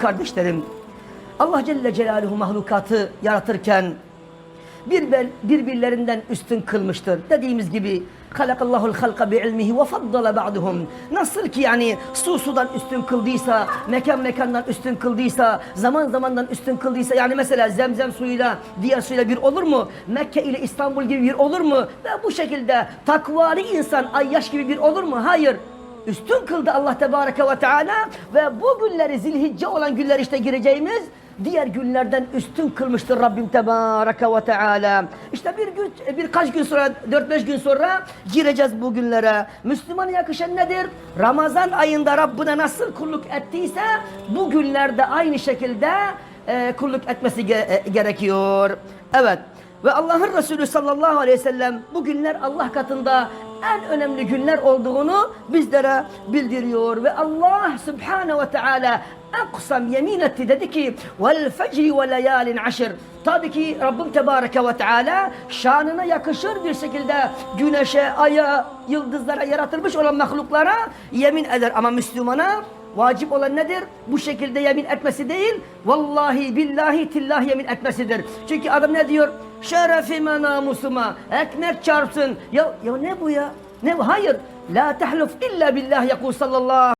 Kardeşlerim, Allah Celle Celaluhu mahlukatı yaratırken bir birbirlerinden üstün kılmıştır. Dediğimiz gibi halakallahul halka bi ilmihi ve faddala ba'duhum. Nasıl ki yani su sudan üstün kıldıysa, mekan mekandan üstün kıldıysa, zaman zamandan üstün kıldıysa yani mesela zemzem suyuyla diğer suyla bir olur mu? Mekke ile İstanbul gibi bir olur mu? Ve bu şekilde takvali insan Ayyaş gibi bir olur mu? Hayır. Üstün kıldı Allah Tebareke ve Teala ve bu günleri zilhicce olan günler işte gireceğimiz diğer günlerden üstün kılmıştır Rabbim Tebareke ve Teala. İşte bir gün, birkaç gün sonra, 4-5 gün sonra gireceğiz bu günlere. Müslümana yakışan nedir? Ramazan ayında Rabbine nasıl kulluk ettiyse bu günlerde aynı şekilde e, kulluk etmesi ge- e, gerekiyor. Evet. Ve Allah'ın Resulü sallallahu aleyhi ve sellem bu günler Allah katında en önemli günler olduğunu bizlere bildiriyor. Ve Allah subhanehu ve teala aksam yemin etti dedi ki vel fecri ve leyalin aşır. Tabii ki Rabbim Tebareke ve Teala şanına yakışır bir şekilde güneşe, aya, yıldızlara yaratılmış olan mahluklara yemin eder. Ama Müslümana Vacip olan nedir? Bu şekilde yemin etmesi değil, vallahi billahi tillah yemin etmesidir. Çünkü adam ne diyor? Şerefime namusuma, ekmek çarpsın. Ya, ya ne bu ya? Ne bu? Hayır. La tehluf illa billah yakul sallallahu